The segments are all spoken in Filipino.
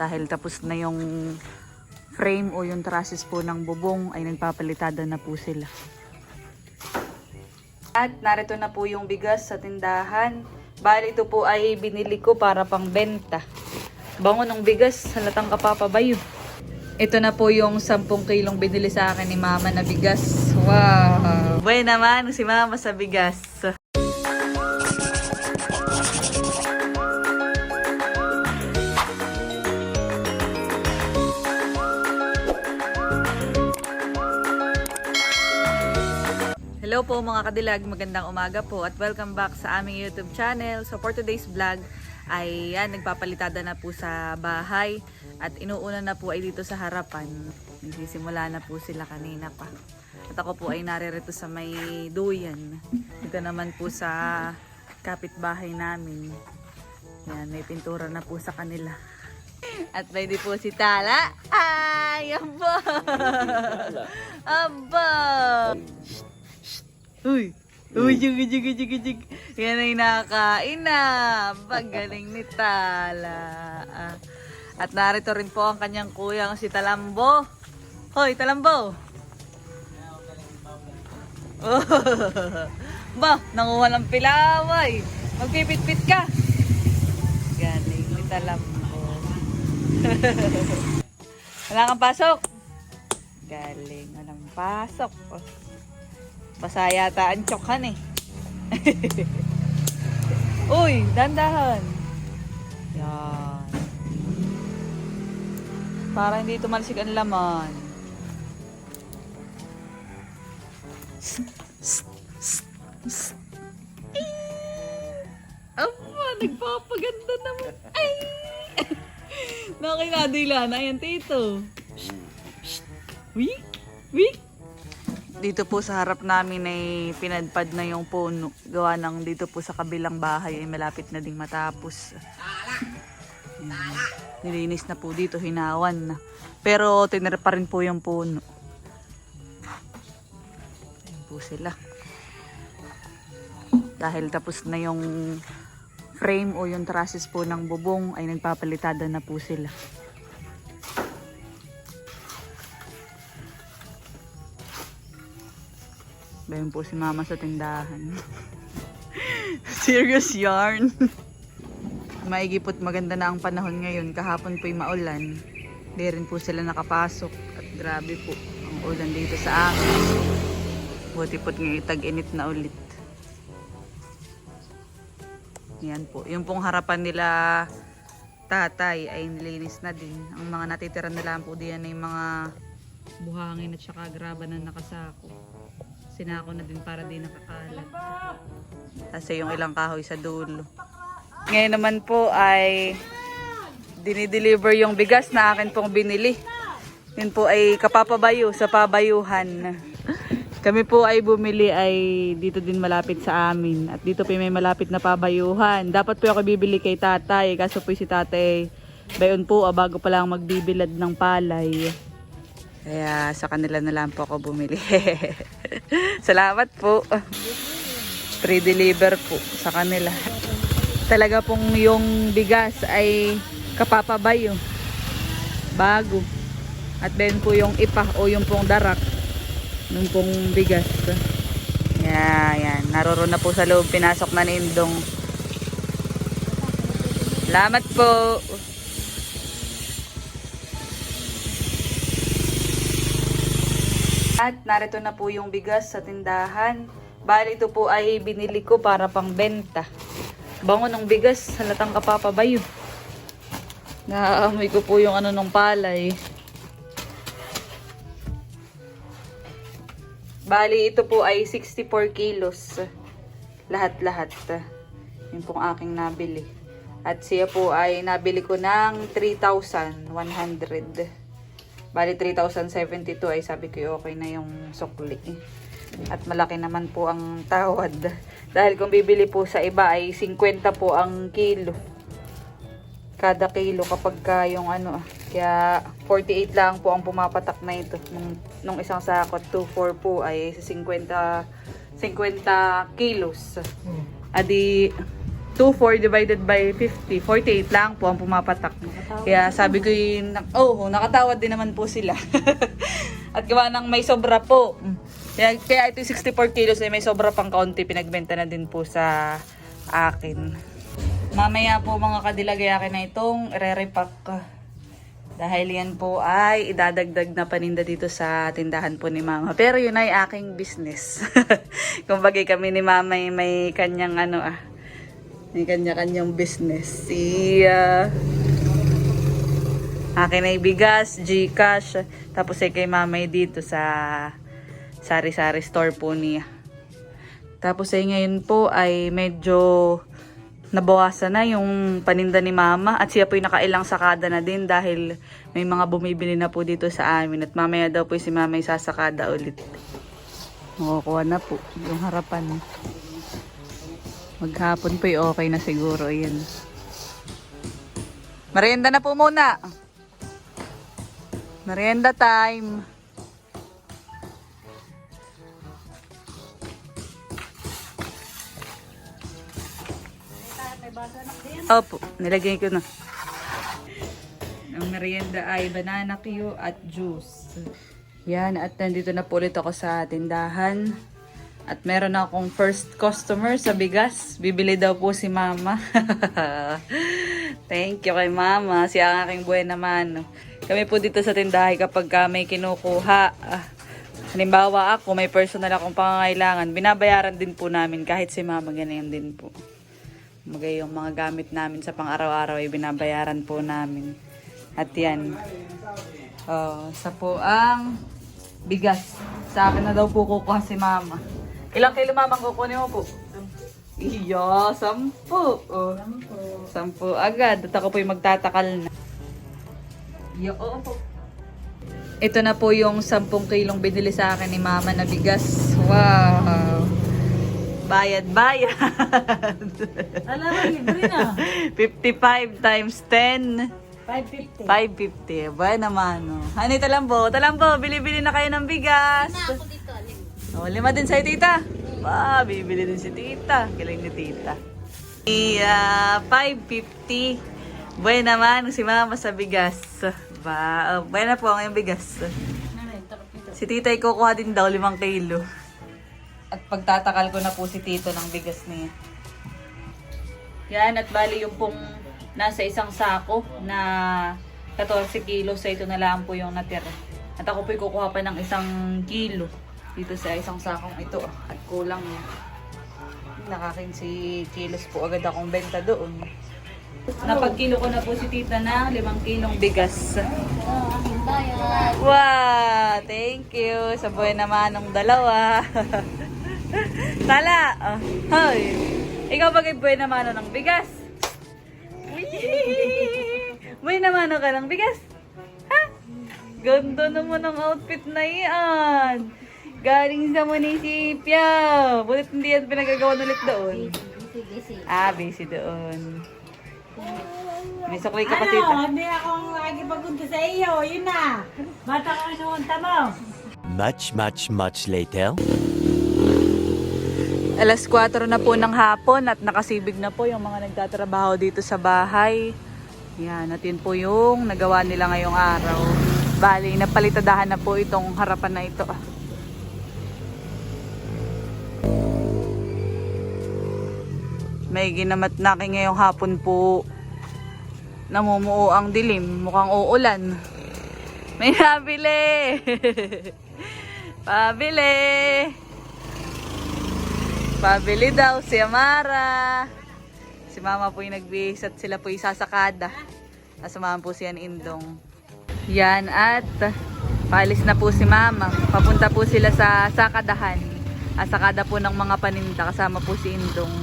Dahil tapos na yung frame o yung trusses po ng bubong ay nagpapalitada na po sila. At narito na po yung bigas sa tindahan. Bali ito po ay binili ko para pang benta. Bango ng bigas, halatang kapapabayo. Ito na po yung 10 kilong binili sa akin ni mama na bigas. Wow! Buhay naman si mama sa bigas. Hello po mga kadilag, magandang umaga po at welcome back sa aming YouTube channel. So for today's vlog ay yan, nagpapalitada na po sa bahay at inuuna na po ay dito sa harapan. Nagsisimula na po sila kanina pa. At ako po ay naririto sa may duyan. Dito naman po sa kapitbahay namin. Yan, may pintura na po sa kanila. At ready po si Tala. Ay, aba! Aba! Uy! Uy, jig, jig, jig, jig. Yan ay nakakain na. Pagaling ni Tala. Ah. At narito rin po ang kanyang kuyang si Talambo. Hoy, Talambo! Oh, ba, nanguha ng pilaway. Magpipit-pit ka. Galing ni Talambo. Wala kang pasok. Galing, walang pasok. Oh. Basa yata ang tsokhan eh. Uy, dandahan. Yan. Para hindi tumalsik ang laman. Aba, nagpapaganda naman. Ay! Nakinadila na yan, tito. Wik! Wik! Dito po sa harap namin ay pinadpad na yung puno. Gawa ng dito po sa kabilang bahay ay malapit na ding matapos. Ayan. Nilinis na po dito, hinawan na. Pero tinira pa rin po yung puno. Ayan po sila. Dahil tapos na yung frame o yung trusses po ng bubong ay nagpapalitada na po sila. Bayan po si mama sa tindahan. Serious yarn. Maigipot maganda na ang panahon ngayon. Kahapon po'y maulan. Di rin po sila nakapasok. At grabe po ang ulan dito sa akin. Buti po't ngayon tag-init na ulit. Yan po. Yung pong harapan nila tatay ay nilinis na din. Ang mga natitira nila po diyan ay mga buhangin at saka graba na nakasako. Sinako na din para di nakakalat. Kasi yung ilang kahoy sa dulo. Ngayon naman po ay dinideliver yung bigas na akin pong binili. Yun po ay kapapabayo sa pabayuhan. Kami po ay bumili ay dito din malapit sa amin. At dito po may malapit na pabayuhan. Dapat po ako bibili kay tatay. Kaso po si tatay bayon po ah, bago pa lang magbibilad ng palay. Kaya sa kanila na lang po ako bumili. Salamat po. Pre-deliver po sa kanila. Talaga pong yung bigas ay kapapabayo. Bago. At then po yung ipa o yung pong darak nung pong bigas. Yeah, yan. Naroon na po sa loob. Pinasok na ni Indong. Salamat po. At narito na po yung bigas sa tindahan. Bali ito po ay binili ko para pang benta. Bango ng bigas, halatang kapapabayo. Naamoy ko po yung ano nung palay. Bali ito po ay 64 kilos. Lahat-lahat. Yun pong aking nabili. At siya po ay nabili ko ng 3,100. Bali 3,072 ay sabi ko okay na yung sukli. At malaki naman po ang tawad. Dahil kung bibili po sa iba ay 50 po ang kilo. Kada kilo kapag ka yung ano. Kaya 48 lang po ang pumapatak na ito. Nung, nung isang sako 2,4 po ay 50 50 kilos. Adi 2.4 divided by 50. 48 lang po ang pumapatak. Kaya sabi ko yun, oh, nakatawad din naman po sila. At gawa ng may sobra po. Kaya, kaya ito yung 64 kilos ay may sobra pang kaunti. Pinagbenta na din po sa akin. Mamaya po mga kadilagayakin na itong re-repack. Dahil yan po ay idadagdag na paninda dito sa tindahan po ni Mama. Pero yun ay aking business. Kumbaga kami ni Mama ay may kanyang ano ah. May kanya-kanyang business. Si ah, akin ay bigas, Gcash. Tapos ay kay Mama ay dito sa sari-sari store po niya. Tapos ay ngayon po ay medyo nabawasan na yung paninda ni mama at siya po yung nakailang sakada na din dahil may mga bumibili na po dito sa amin at mamaya daw po si mama yung sasakada ulit. Makukuha na po yung harapan. Maghapon po okay na siguro. Ayan. Merienda na po muna. Merienda time. Opo, nilagay ko na. Ang merienda ay banana Q at juice. Yan, at nandito na po ulit ako sa tindahan. At meron akong first customer sa bigas. Bibili daw po si mama. Thank you kay mama. Siya ang aking buhay naman. Kami po dito sa tindahan kapag ka may kinukuha. ah, halimbawa ako, may personal akong pangangailangan. Binabayaran din po namin kahit si mama ganyan din po. Magay yung mga gamit namin sa pang-araw-araw ay binabayaran po namin. At yan. Oh, sa po ang bigas. Sa akin na daw po kukuha si mama. Ilang kilo mama ang kukunin mo po? Iya, sampu. Oh. Sampu agad. At ako po yung magtatakal na. Iyo, oo po. Ito na po yung 10 kilong binili sa akin ni mama na bigas. Wow. Bayad, bayad. Ala, libre na. 55 times 10. 550. 550. Ba naman, no? Hani, talambo. Talambo, bili-bili na kayo ng bigas. Oh, lima din sa'yo, tita. Ba, bibili din si tita. Galing ni tita. Iya, 550. Buhay naman si mama sa bigas. Ba, oh, buhay na po ang bigas. Si tita ay kukuha din daw limang kilo. At pagtatakal ko na po si tito ng bigas niya. Yan, at bali yung pong nasa isang sako na 14 kilo sa ito na lang po yung natira. At ako po'y kukuha pa ng isang kilo dito sa isang sakong ito. At kulang. Nakakinsi kilos po agad akong benta doon. Napagkilo ko na po si tita na 5 kilong bigas. Wow! Thank you! Sa buhay naman ng dalawa. Tala! Oh, hoy! Ikaw bagay buhay naman ng bigas? buhay naman ka ng bigas? Ha? Ganda naman ang outfit na iyan. Galing sa munisipyo. Bulit hindi yan pinagagawa ulit doon. Ah, busy doon. May sakway ka pa tita. Ano, hindi akong lagi pagunta sa iyo. Yun na. Bata ka ano ang mo. Much, much, much later. Alas 4 na po ng hapon at nakasibig na po yung mga nagtatrabaho dito sa bahay. Yan, natin po yung nagawa nila ngayong araw. Bali, napalitadahan na po itong harapan na ito. May ginamat na akin ngayong hapon po. Namumuo ang dilim. Mukhang uulan. May nabili! Pabili! Pabili daw si Amara. Si mama po yung nagbihis at sila po yung sasakada. Kasamahan po siya ni Indong. Yan at paalis na po si mama. Papunta po sila sa sakadahan. Asakada po ng mga paninda kasama po si Indong.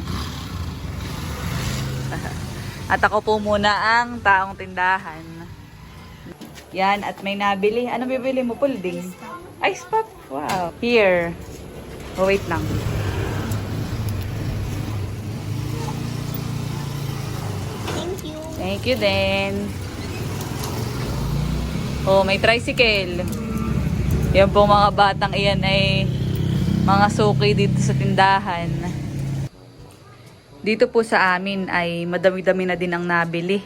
At ako po muna ang taong tindahan. Yan, at may nabili. Ano bibili mo? Pulding? Ice pop? Wow. Here. Oh, wait lang. Thank you din. Oh, may tricycle. Yan po mga batang iyan ay mga suki dito sa tindahan. Dito po sa amin ay madami-dami na din ang nabili.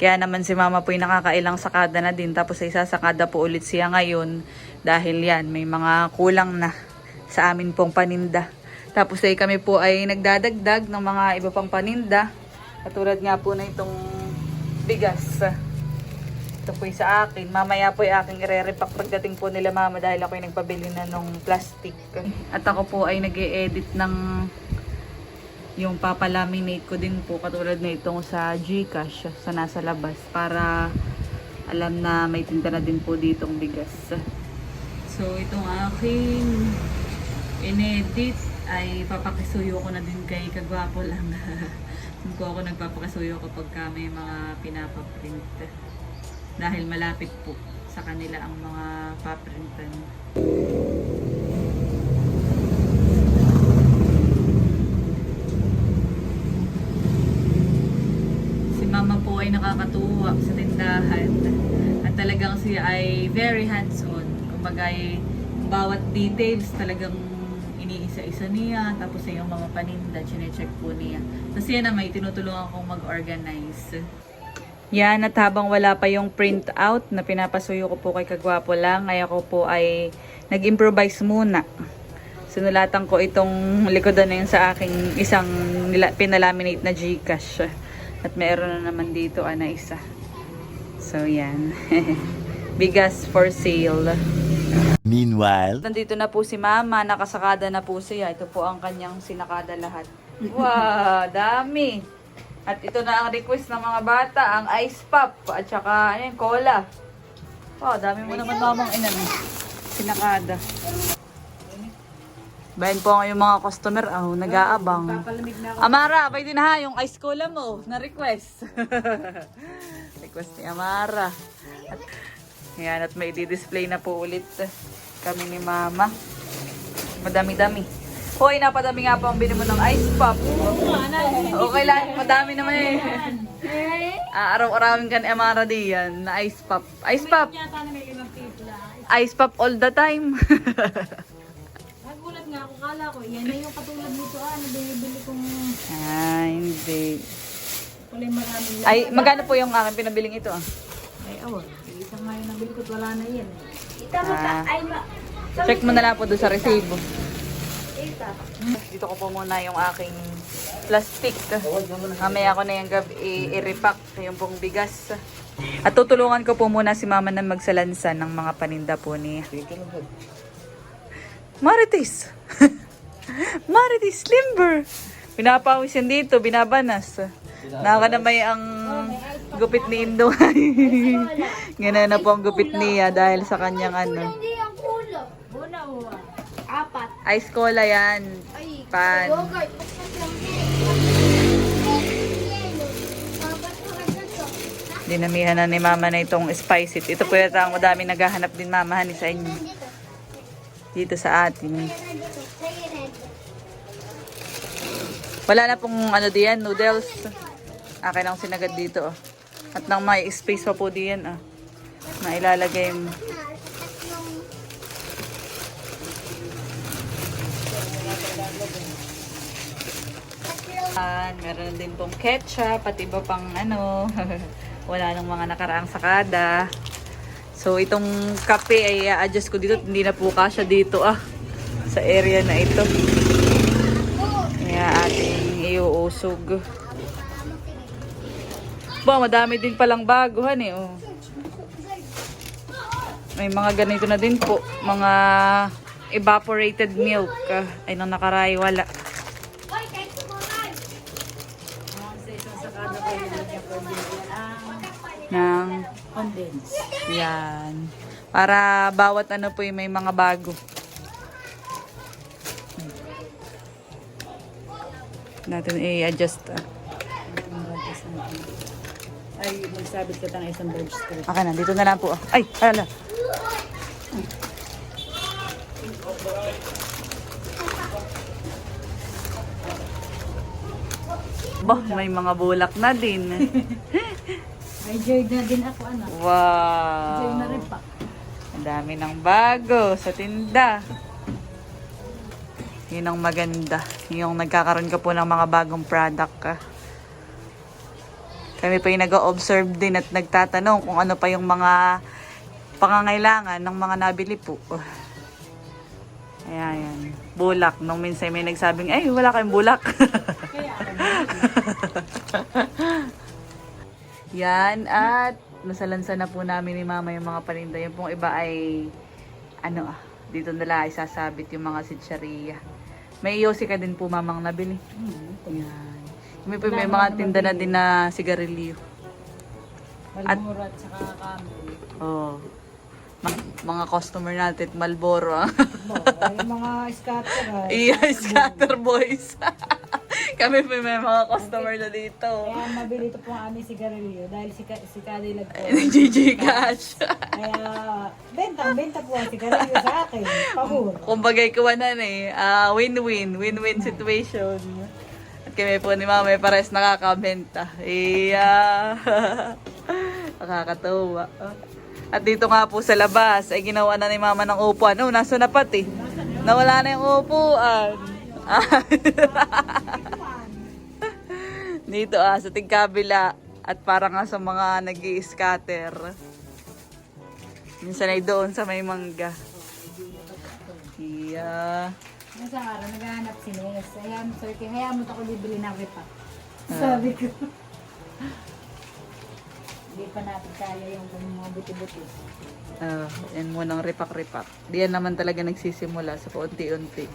Kaya naman si mama po ay nakakailang sakada na din. Tapos ay sasakada po ulit siya ngayon. Dahil yan, may mga kulang na sa amin pong paninda. Tapos ay kami po ay nagdadagdag ng mga iba pang paninda. Katulad nga po na itong bigas. Ito po sa akin. Mamaya po yung aking ire-repack pagdating po nila mama dahil ako yung nagpabili na nung plastic. At ako po ay nag edit ng yung papalaminate ko din po katulad na itong sa Gcash sa nasa labas para alam na may tinda na din po ditong bigas. So itong aking inedit ay papakisuyo ko na din kay Kagwapo lang. Hindi po ako nagpapakasuyo kapag ka may mga pinapaprint. Dahil malapit po sa kanila ang mga paprintan. Si mama po ay nakakatuwa sa tindahan. At talagang siya ay very hands-on. Kumbaga ay bawat details talagang iniisa-isa niya. Tapos ay yung mga paninda, chinecheck po niya. Tapos yan na may tinutulungan kong mag-organize. Yan, at habang wala pa yung print out na pinapasuyo ko po kay Kagwapo lang, ay ako po ay nag-improvise muna. Sinulatan ko itong likodan na yun sa aking isang pinalaminate na Gcash. At meron na naman dito ah, na isa. So yan. Bigas for sale. Meanwhile, Nandito na po si Mama, nakasakada na po siya. Ito po ang kanyang sinakada lahat. Wow, dami. At ito na ang request ng mga bata, ang ice pop at saka ano yun, cola. Wow, dami mo naman mamang inan. Sinakada. Bayan po yung mga customer, ah, nag-aabang. Amara, pwede na ha yung ice cola mo na request. request ni Amara. At, yan, at may di-display na po ulit kami ni Mama. Madami-dami. Hoy, napadami nga po ang bili mo ng ice pop. Okay lang, madami naman eh. Ah, araw-arawin ka ni Amara diyan na ice pop. Ice pop! Ice pop all the time. Ako, yan na yung katulad nito ah, na binibili kong ah, hindi. kulay maraming lang. Ay, magkano po yung aking pinabiling ito ah? Ay, awan. Isang nga yung nabili ko, at wala na yan. eh. Ah, check mo na lang po doon sa resibo. Dito ko po muna yung aking plastic. Mamaya ko na yung gabi i- i-repack yung pong bigas. At tutulungan ko po muna si mama na magsalansa ng mga paninda po niya. Marites! Marites Limber! Pinapawis yan dito, binabanas. Nakakanamay ang gupit ni Indo. Ganun na po ang gupit niya dahil sa kanyang ano. Apat. Ice cola yan. Ay, Pan. Dinamihan na ni mama na itong spice it. Ito po yata ang madami naghahanap din mama hani sa inyo. Dito sa atin. Wala na pong ano diyan, noodles. Akin ang sinagad dito. Oh. At nang may space pa po diyan. Ah. Na ilalagay mo. Meron din pong ketchup at iba pang ano. Wala nang mga nakaraang sakada. So itong kape ay adjust ko dito. Hindi na po kasya dito ah. Sa area na ito. Kaya ating iuusog. Ba, madami din palang baguhan eh. Oh. May mga ganito na din po. Mga evaporated milk. ah, ay nang nakaray wala. Hoy, kahit kumakan. Ng Condense. Yan. Para bawat ano po yung may mga bago. Natin i-adjust. ah. Ay, magsabit ka ng isang bird strip. Okay na, dito na lang po. ah. Ay, hala. Bah, may mga bulak na din. Ay, joy na din ako, anak. Joy na Wow. rin pa. Ang dami ng bago sa tinda. Yun ang maganda. Yung nagkakaroon ka po ng mga bagong product ka. Kami pa yung nag-observe din at nagtatanong kung ano pa yung mga pangangailangan ng mga nabili po. Ayan, yan. Bulak. Nung minsan may nagsabing, ay, wala kayong bulak. yan. At nasalansa na po namin ni mama yung mga paninda. Yung pong iba ay, ano ah, dito nila ay sasabit yung mga sitsaria. May iyosi ka din po mamang nabili. Yan. May, may mga tinda na din na sigarilyo. At- Malmura at saka kami. Oh. Ma- mga customer natin, Malboro. ah. yung mga scatter. Iya, scatter boys. Kami po may mga customer na dito. Kaya mabili ito po ang aming sigarilyo dahil si, Ka- si Cadillac po. GG Cash. Kaya benta, benta po ang sigarilyo sa akin. Pahur. Kumbagay kuwanan eh. Ah, win-win. Win-win situation. At kami po ni Mama ay pares nakakabenta. Iya. Nakakatawa. At dito nga po sa labas ay ginawa na ni Mama ng upuan. Oh, nasa na pati. Nawala na yung upuan. dito ah, sa tigkabila. At para nga sa mga nag scatter Minsan ay doon sa may mangga. Iya. Nasa araw, naghahanap si Nes. Ayan, sir, kaya hayaan mo ako bibili ng ripa. Sabi ko. Hindi pa natin kaya yung mga buti-buti. Ah, yan munang ripak-ripak. Diyan naman talaga nagsisimula sa paunti-unti.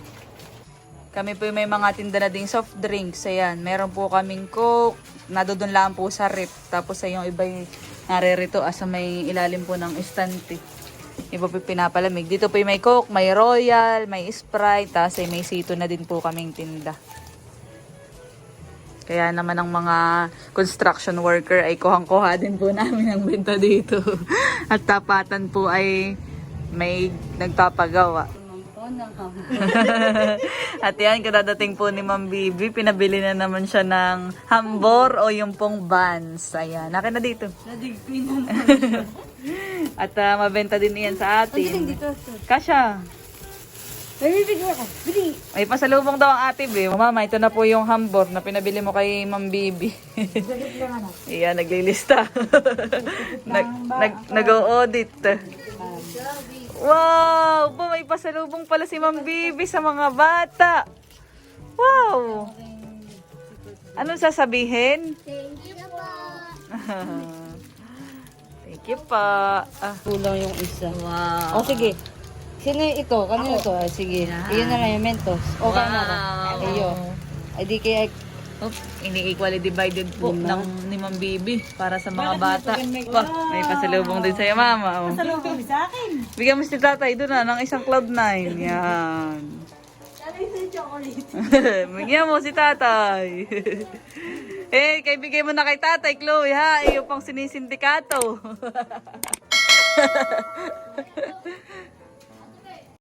Kami po may mga tinda na ding soft drinks. Ayan, meron po kaming coke. Nadodon lang po sa rip. Tapos ay yung iba yung naririto asa may ilalim po ng estante. Iba po pinapalamig. Dito po yung may coke, may royal, may sprite. Tapos ay may sito na din po kaming tinda. Kaya naman ang mga construction worker ay kuhang-kuha din po namin ang benta dito. At tapatan po ay may nagpapagawa. At yan, kadadating po ni Ma'am Bibi, pinabili na naman siya ng hambor o yung pong buns. Ayan, naka na dito. Nadigpin At ah, mabenta din yan sa atin. Kasha, Ay, bibigyan ako. Bili. may pasalubong daw ang ate Be. Mama, ito na po yung hambor na pinabili mo kay Ma'am Bibi. Lang ano. Iyan, naglilista. nag, nag, nag-audit. Wow! Ba, may pasalubong pala si Ma'am Bibi sa mga bata. Wow! Anong sasabihin? Thank you po. Thank you pa. Ah, Kulang yung isa. wow. O sige. Sino yung ito? Kanino to? Ah, sige. Iyon na lang yung Mentos. Ba? Wow. Iyo. Ay di kaya Oh, ini-equally divided po ng ni Ma'am Bibi para sa mga bata. Ba, may pasalubong din sa'yo, Mama. Oh. Salubong sa akin. Bigyan mo si tatay doon na ng isang cloud nine. Yan. Bigyan mo si tatay. eh, kay bigay mo na kay tatay, Chloe, ha? Iyo pang sinisindikato.